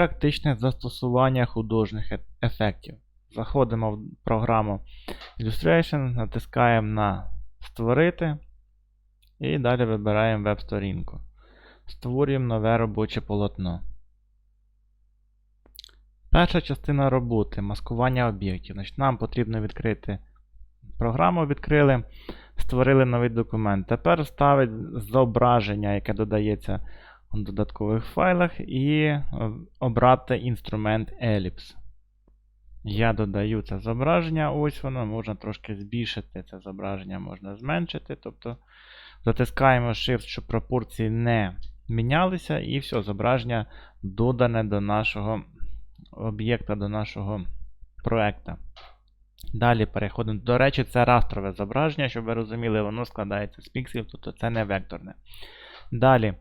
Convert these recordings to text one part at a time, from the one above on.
практичне застосування художніх ефектів. Заходимо в програму Illustration, натискаємо на Створити і далі вибираємо веб-сторінку. Створюємо нове робоче полотно. Перша частина роботи маскування об'єктів. Значить, Нам потрібно відкрити програму, відкрили, створили новий документ. Тепер ставить зображення, яке додається додаткових файлах, і е, обрати інструмент Ellipse. Я додаю це зображення, ось воно, можна трошки збільшити це зображення, можна зменшити. Тобто затискаємо Shift, щоб пропорції не мінялися, і все, зображення додане до нашого об'єкта, до нашого проекта. Далі переходимо. До речі, це растрове зображення, щоб ви розуміли, воно складається з пікселів, тобто це не векторне. Далі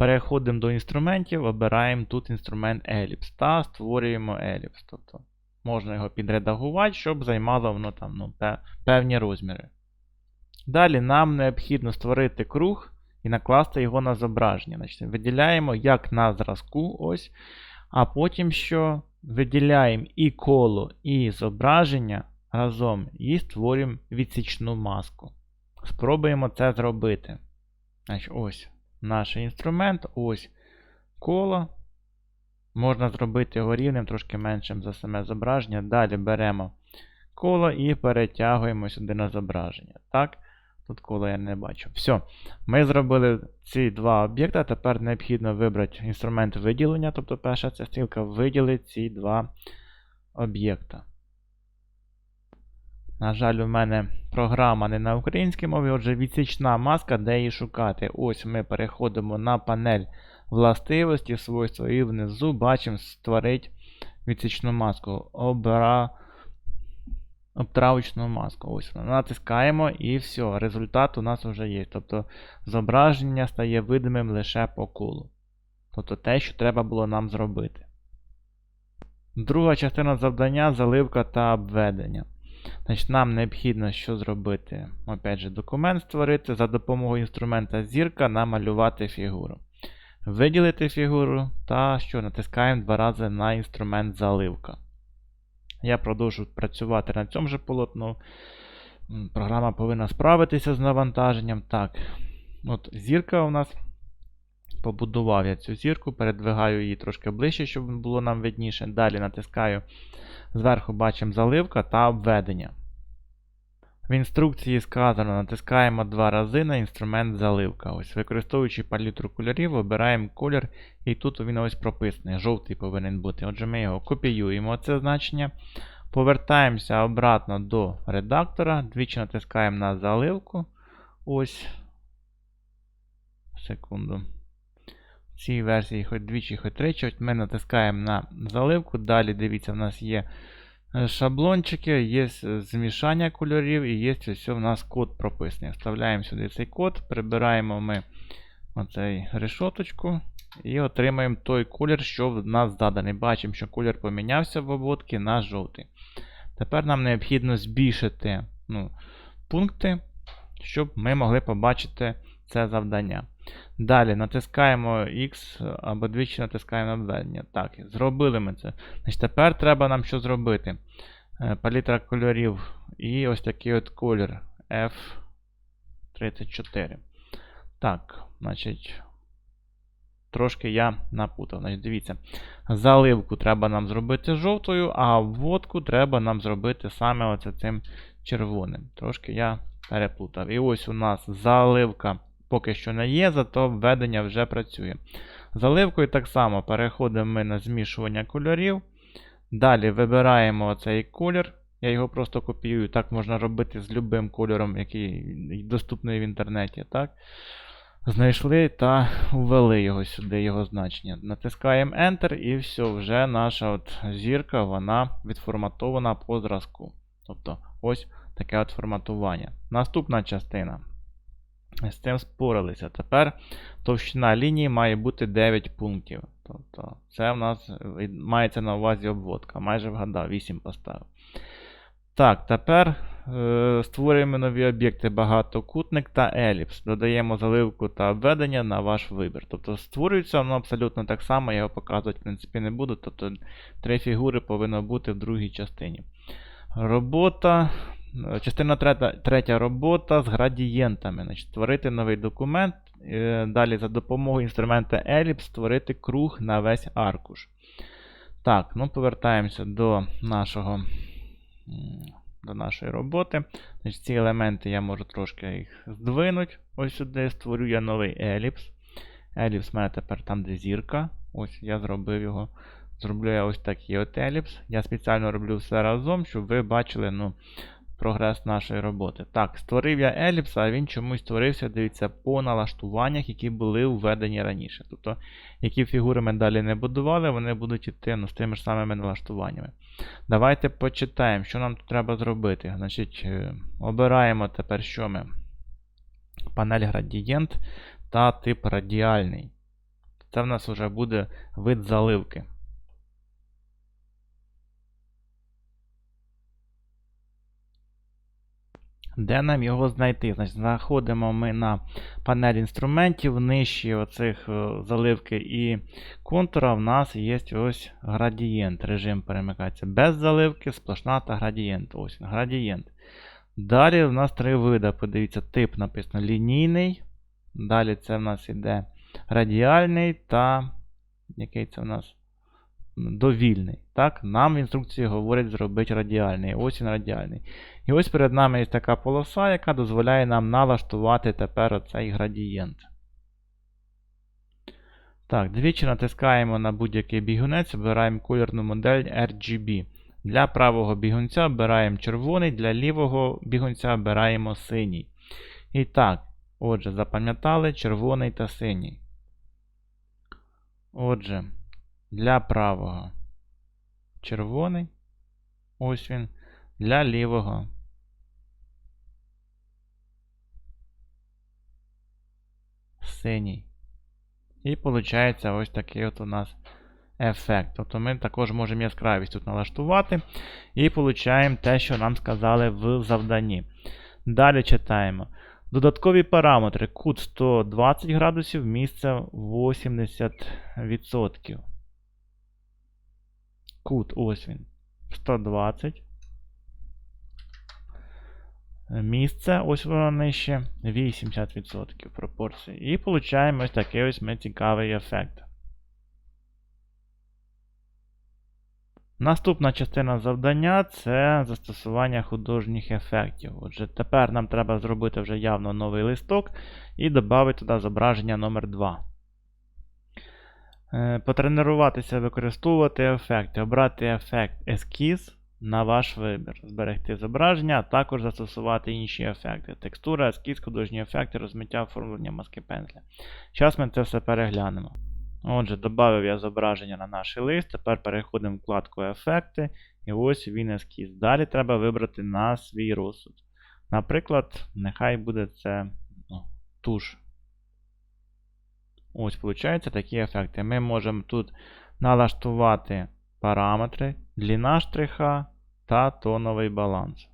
переходимо до інструментів, обираємо тут інструмент Ellipse та створюємо Ellipse. Тобто можна його підредагувати, щоб займало воно там ну, певні розміри. Далі нам необхідно створити круг і накласти його на зображення. Значить, Виділяємо як на зразку, ось, а потім що виділяємо і коло, і зображення разом і створюємо відсічну маску. Спробуємо це зробити. Значить, Ось наш інструмент, ось коло. Можна зробити його рівним, трошки меншим за саме зображення. Далі беремо коло і перетягуємо сюди на зображення. Так, тут коло я не бачу. Все. Ми зробили ці два об'єкти. Тепер необхідно вибрати інструмент виділення, тобто перша ця стрілка виділить ці два об'єкта. На жаль, у мене програма не на українській мові, отже, відсічна маска, де її шукати. Ось ми переходимо на панель властивості, свойства і внизу бачимо створити відсічну маску. Обра... Обтравочну маску. Ось вона. Натискаємо і все. Результат у нас вже є. Тобто зображення стає видимим лише по колу. Тобто те, що треба було нам зробити. Друга частина завдання заливка та обведення. Значить, Нам необхідно що зробити? Опять же, документ створити за допомогою інструмента зірка намалювати фігуру. Виділити фігуру та що натискаємо два рази на інструмент заливка. Я продовжу працювати на цьому же полотну. Програма повинна справитися з навантаженням. Так, от зірка у нас. Побудував я цю зірку, передвигаю її трошки ближче, щоб було нам видніше. Далі натискаю зверху бачимо заливка та обведення. В інструкції сказано, натискаємо два рази на інструмент заливка. Ось, Використовуючи палітру кольорів, вибираємо колір, і тут він ось прописаний. Жовтий повинен бути. Отже, ми його копіюємо, це значення. Повертаємося обратно до редактора. Двічі натискаємо на заливку. Ось. Секунду. Цій версії хоч двічі, хоч тричі. Ми натискаємо на заливку. Далі, дивіться, в нас є шаблончики, є змішання кольорів і є ось в нас код прописаний. Вставляємо сюди цей код, прибираємо ми оцей решоточку і отримаємо той колір, що в нас заданий. Бачимо, що колір помінявся в обводці на жовтий. Тепер нам необхідно збільшити ну, пункти, щоб ми могли побачити це завдання. Далі натискаємо X або двічі натискаємо обведення. Так, зробили ми це. Значить, Тепер треба нам що зробити? Е, палітра кольорів і ось такий от колір F34. Так, значить, трошки я напутав. Значить, Дивіться, заливку треба нам зробити жовтою, а вводку треба нам зробити саме оце цим червоним. Трошки я переплутав. І ось у нас заливка поки що не є, зато введення вже працює. Заливкою так само переходимо ми на змішування кольорів. Далі вибираємо цей колір. Я його просто копіюю. Так можна робити з будь-яким кольором, який доступний в інтернеті. так. Знайшли та ввели його сюди, його значення. Натискаємо Enter, і все, вже наша от зірка вона відформатована по зразку. Тобто ось таке от форматування. Наступна частина. З цим спорилися. Тепер товщина лінії має бути 9 пунктів. Тобто Це в нас мається на увазі обводка. Майже вгадав, 8 поставив. Так, тепер е, створюємо нові об'єкти багатокутник та еліпс. Додаємо заливку та обведення на ваш вибір. Тобто створюється воно абсолютно так само, я його показувати в принципі не буду. Тобто три фігури повинно бути в другій частині. Робота. Частина третя, третя робота з градієнтами. Значить, створити новий документ. е, Далі за допомогою інструмента Ellipse створити круг на весь аркуш. Так, ну повертаємося до нашого до нашої роботи. Значить, Ці елементи я можу трошки їх здвинути. Ось сюди створю я новий еліпс. Еліпс в мене тепер там, де зірка. Ось я зробив його. Зроблю я ось такий от еліпс. Я спеціально роблю все разом, щоб ви бачили ну, прогрес нашої роботи. Так, створив я еліпс, а він чомусь створився, дивіться, по налаштуваннях, які були введені раніше. Тобто, які фігури ми далі не будували, вони будуть йти ну, з тими ж самими налаштуваннями. Давайте почитаємо, що нам тут треба зробити. Значить, е, обираємо тепер, що ми. Панель градієнт та тип радіальний. Це в нас вже буде вид заливки. Де нам його знайти? Значить, Заходимо ми на панель інструментів, нижче оцих е, заливки і контура в нас є ось градієнт. Режим перемикається. Без заливки, сплошна та градієнт. Ось градієнт. Далі в нас три види. Подивіться, тип написано лінійний. Далі це в нас іде радіальний та який це в нас? Довільний. Так? Нам в інструкції говорять зробити радіальний. Ось він радіальний. І ось перед нами є така полоса, яка дозволяє нам налаштувати тепер оцей градієнт. Так, двічі натискаємо на будь-який бігунець, обираємо кольорну модель RGB. Для правого бігунця обираємо червоний, для лівого бігунця обираємо синій. І так, отже, запам'ятали червоний та синій. Отже, для правого червоний. Ось він. Для лівого. Синій. І виходить ось такий от у нас ефект. Тобто ми також можемо яскравість тут налаштувати. І отримуємо те, що нам сказали в завданні. Далі читаємо. Додаткові параметри. Кут 120 градусів, місце 80%. Кут, ось він. 120. Місце, ось воно нижче, 80% пропорції. І отримуємо ось такий ось ми цікавий ефект. Наступна частина завдання це застосування художніх ефектів. Отже, тепер нам треба зробити вже явно новий листок і додати туди зображення номер 2 Е, Потренуватися використовувати ефекти, обрати ефект ескіз на ваш вибір, зберегти зображення, а також застосувати інші ефекти. Текстура, ескіз, художні ефекти, розмиття, оформлення маски пензля. Зараз ми це все переглянемо. Отже, додав я зображення на наш лист. Тепер переходимо в вкладку Ефекти. І ось він ескіз. Далі треба вибрати на свій розсуд. Наприклад, нехай буде це ну, туш. Ось, виходить, такі ефекти. Ми можемо тут налаштувати параметри, длина штриха та тоновий баланс.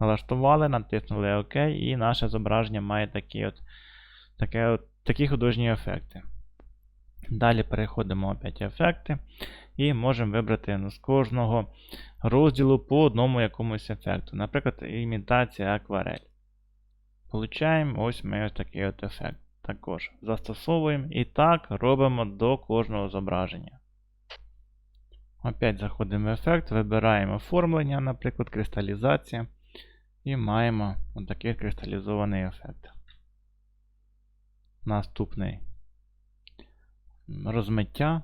Налаштували, натиснули ОК, і наше зображення має такі от, таке от, такі художні ефекти. Далі переходимо опять ефекти і можемо вибрати ну, з кожного розділу по одному якомусь ефекту. Наприклад, імітація акварель. Получаємо ось ми ось такий от ефект. Також застосовуємо і так робимо до кожного зображення. Опять заходимо в ефект, вибираємо оформлення, наприклад, кристалізація. І маємо отакий кристалізований ефект. Наступний розмиття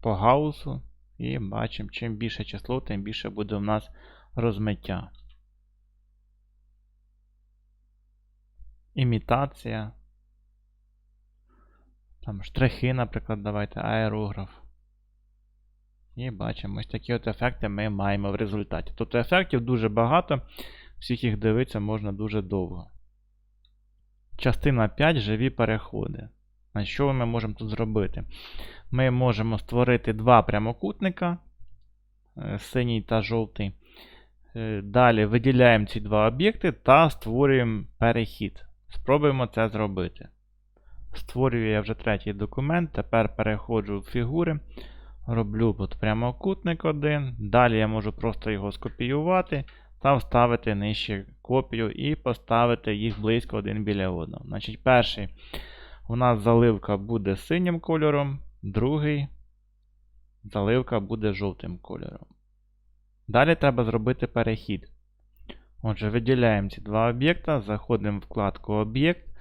по гаусу. І бачимо, чим більше число, тим більше буде у нас розмиття. Імітація. Там штрихи, наприклад, давайте, аерограф. І бачимо, ось такі от ефекти ми маємо в результаті. Тобто ефектів дуже багато, всіх їх дивитися можна дуже довго. Частина 5 живі переходи. А що ми можемо тут зробити? Ми можемо створити два прямокутника, синій та жовтий. Е, Далі виділяємо ці два об'єкти та створюємо перехід. Спробуємо це зробити. Створюю я вже третій документ. Тепер переходжу в фігури. Роблю тут прямокутник один. Далі я можу просто його скопіювати та вставити нижче копію і поставити їх близько один біля одного. Значить, перший у нас заливка буде синім кольором, другий заливка буде жовтим кольором. Далі треба зробити перехід. Отже, виділяємо ці два об'єкта, заходимо в вкладку Об'єкт,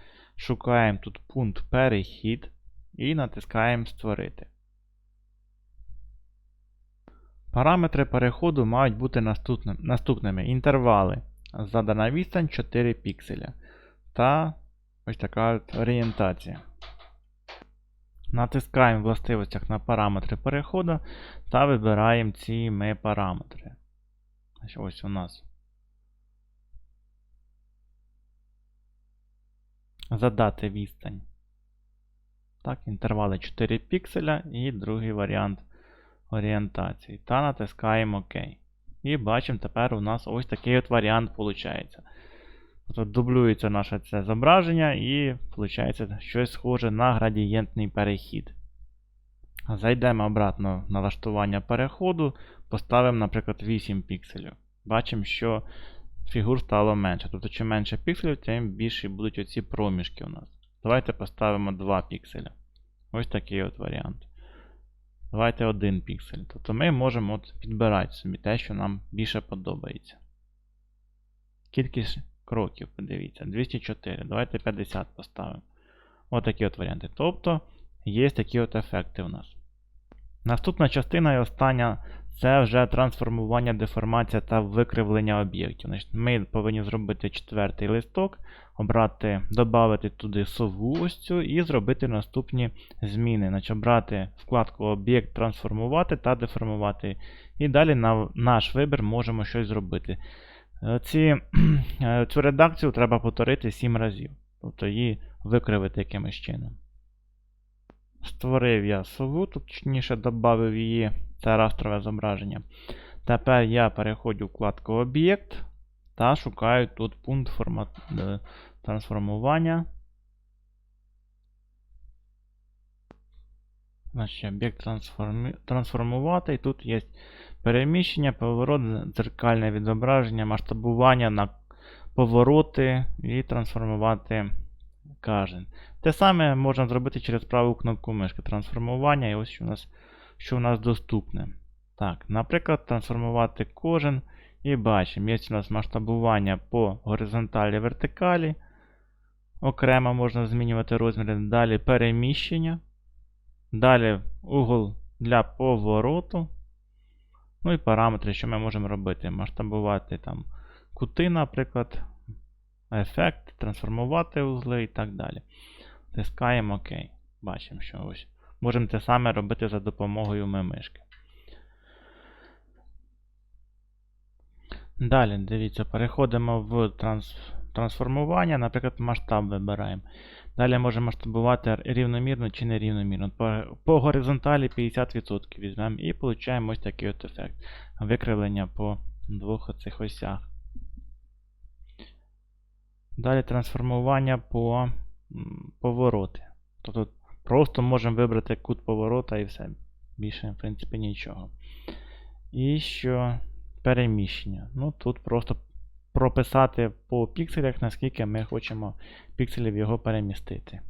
шукаємо тут пункт Перехід і натискаємо Створити. Параметри переходу мають бути наступним- наступними. Інтервали. Задана відстань 4 пікселя. Та ось така орієнтація. Натискаємо в властивостях на параметри переходу та вибираємо ці ми параметри. Ось у нас. Задати відстань. Так, інтервали 4 пікселя і другий варіант орієнтації. Та натискаємо ОК. І бачимо, тепер у нас ось такий от варіант виходить. Тобто дублюється наше це зображення і виходить щось схоже на градієнтний перехід. Зайдемо обратно в налаштування переходу, поставимо, наприклад, 8 пікселів. Бачимо, що фігур стало менше. Тобто, чим менше пікселів, тим більше будуть оці проміжки у нас. Давайте поставимо 2 пікселя. Ось такий от варіант. Давайте 1 піксель. Тобто ми можемо от підбирати собі те, що нам більше подобається. Кількість кроків, подивіться, 204. Давайте 50 поставимо. Ось такі от варіанти. Тобто є такі от ефекти у нас. Наступна частина і остання це вже трансформування, деформація та викривлення об'єктів. Ми повинні зробити четвертий листок, обрати, додати туди сову ось цю і зробити наступні зміни. Значить, Обрати вкладку Об'єкт, трансформувати та деформувати. І далі на наш вибір можемо щось зробити. Е, Ці, е, цю редакцію треба повторити 7 разів. Тобто її викривити якимось чином. Створив я сову, точніше додав її, це растрове зображення. Тепер я переходжу в вкладку Об'єкт та шукаю тут пункт формат... е, трансформування. Значить, об'єкт трансформі... трансформувати. І тут є переміщення, поворот, дзеркальне відображення, масштабування на повороти і трансформувати кожен. Те саме можна зробити через праву кнопку мишки. Трансформування, і ось у нас, що у нас доступне. Так, наприклад, трансформувати кожен. І бачимо, є у нас масштабування по горизонталі вертикалі. Окремо можна змінювати розміри. Далі переміщення. Далі угол для повороту. Ну і параметри, що ми можемо робити. Масштабувати там кути, наприклад, ефект, трансформувати узли і так далі. Тискаємо ОК. Бачимо, що ось. Можемо те саме робити за допомогою мимишки. Далі, дивіться, переходимо в транс... трансформування, наприклад, масштаб вибираємо. Далі можемо масштабувати рівномірно чи нерівномірно. По, по горизонталі 50% візьмемо і отримаємо ось такий от ефект. Викривлення по двох цих осях. Далі трансформування по повороти. Тобто просто можемо вибрати кут поворота і все. Більше, в принципі, нічого. І що переміщення. Ну, тут просто прописати по пікселях, наскільки ми хочемо пікселів його перемістити.